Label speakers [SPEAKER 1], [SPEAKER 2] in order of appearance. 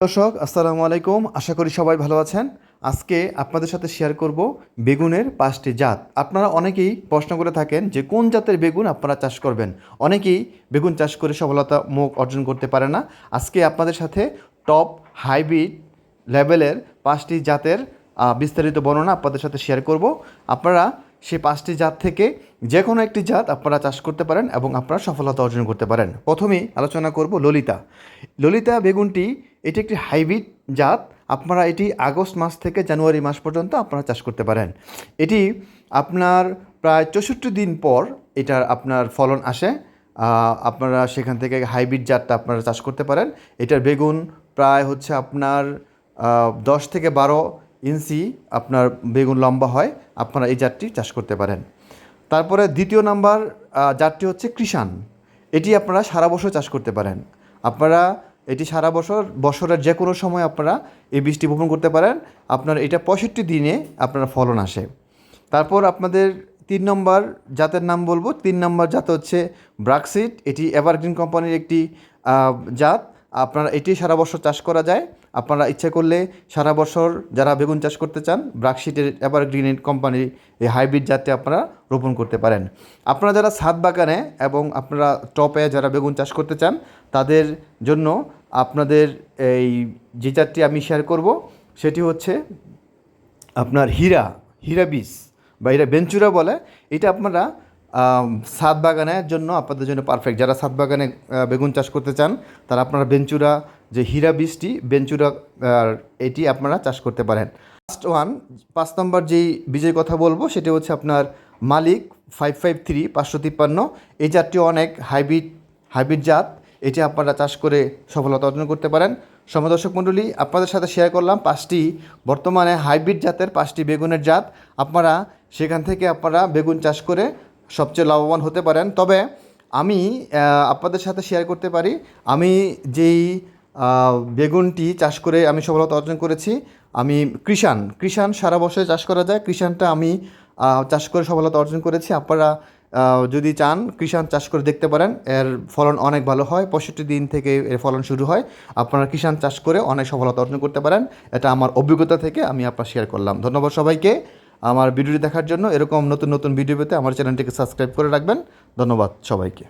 [SPEAKER 1] দর্শক, আসসালামু আলাইকুম। আশা করি সবাই ভালো আছেন। আজকে আপনাদের সাথে শেয়ার করব বেগুনের পাঁচটি জাত। আপনারা অনেকেই প্রশ্ন করে থাকেন যে কোন জাতের বেগুন আপনারা চাষ করবেন? অনেকেই বেগুন চাষ করে সফলতা মুখ অর্জন করতে পারে না। আজকে আপনাদের সাথে টপ হাইব্রিড লেভেলের পাঁচটি জাতের বিস্তারিত বর্ণনা আপনাদের সাথে শেয়ার করব। আপনারা সেই পাঁচটি জাত থেকে যে কোনো একটি জাত আপনারা চাষ করতে পারেন এবং আপনারা সফলতা অর্জন করতে পারেন। প্রথমেই আলোচনা করব ললিতা। ললিতা বেগুনটি এটি একটি হাইব্রিড জাত। আপনারা এটি আগস্ট মাস থেকে জানুয়ারি মাস পর্যন্ত আপনারা চাষ করতে পারেন। এটি আপনার প্রায় চৌষট্টি দিন পর এটার আপনার ফলন আসে। আপনারা সেখান থেকে হাইব্রিড জাতটা আপনারা চাষ করতে পারেন। এটার বেগুন প্রায় হচ্ছে আপনার দশ থেকে বারো ইঞ্চি আপনার বেগুন লম্বা হয়। আপনারা এই জাতটি চাষ করতে পারেন। তারপরে দ্বিতীয় নাম্বার জাতটি হচ্ছে কৃষাণ। এটি আপনারা সারা বছর চাষ করতে পারেন। আপনারা এটি সারা বছর, বছরের যে কোনো সময় আপনারা এই বৃষ্টি বপন করতে পারেন। আপনার এটা পঁয়ষট্টি দিনে আপনার ফলন আসে। তারপর আপনাদের তিন নম্বর জাতের নাম বলব। তিন নম্বর জাত হচ্ছে ব্রাকসিট। এটি এভারগ্রিন কোম্পানির একটি জাত। আপনারা এটি সারা বছর চাষ করা যায়। আপনারা ইচ্ছা করলে সারা বছর যারা বেগুন চাষ করতে চান ব্রাকশিটের এভারগ্রিন কোম্পানির এই হাইব্রিড জাতে আপনারা রোপণ করতে পারেন। আপনারা যারা ছাদ বাগানে এবং আপনারা টপে যারা বেগুন চাষ করতে চান, তাদের জন্য আপনাদের এই যে জাতটি আমি শেয়ার করব, সেটি হচ্ছে আপনার হীরা হীরা বীজ বা এটা বেঞ্চুরা বলে। এটা আপনারা ছাদ বাগানের জন্য আপনাদের জন্য পারফেক্ট যারা ছাদ বাগানে বেগুন চাষ করতে চান, তারা আপনারা বেঞ্চুরা যে হীরা বীজটি বেঞ্চুরা এটি আপনারা চাষ করতে পারেন। ফার্স্ট ওয়ান পাঁচ নম্বর যেই বীজের কথা বলব, সেটি হচ্ছে আপনার মালিক ফাইভ ফাইভ থ্রি পাঁচশো তিপ্পান্ন। এই জাতটি অনেক হাইব্রিড হাইব্রিড জাত। এটি আপনারা চাষ করে সফলতা অর্জন করতে পারেন। সমদর্শক মণ্ডলী, আপনাদের সাথে শেয়ার করলাম পাঁচটি বর্তমানে হাইব্রিড জাতের পাঁচটি বেগুনের জাত। আপনারা সেখান থেকে আপনারা বেগুন চাষ করে সবচেয়ে লাভবান হতে পারেন। তবে আমি আপনাদের সাথে শেয়ার করতে পারি, আমি যেই বেগুনটি চাষ করে আমি সফলতা অর্জন করেছি, আমি কৃষাণ কৃষাণ সারা বছরে চাষ করা যায়। কৃষাণটা আমি চাষ করে সফলতা অর্জন করেছি। আপনারা যদি চান কৃষাণ চাষ করে দেখতে পারেন। এর ফলন অনেক ভালো হয়, পঁয়ষট্টি দিন থেকে এর ফলন শুরু হয়। আপনারা কৃষাণ চাষ করে অনেক সফলতা অর্জন করতে পারেন। এটা আমার অভিজ্ঞতা থেকে আমি আপনার শেয়ার করলাম। ধন্যবাদ সবাইকে। আমার ভিডিওটি দেখার জন্য এরকম নতুন নতুন ভিডিও পেতে আমার চ্যানেলটিকে সাবস্ক্রাইব করে রাখবেন। ধন্যবাদ সবাইকে।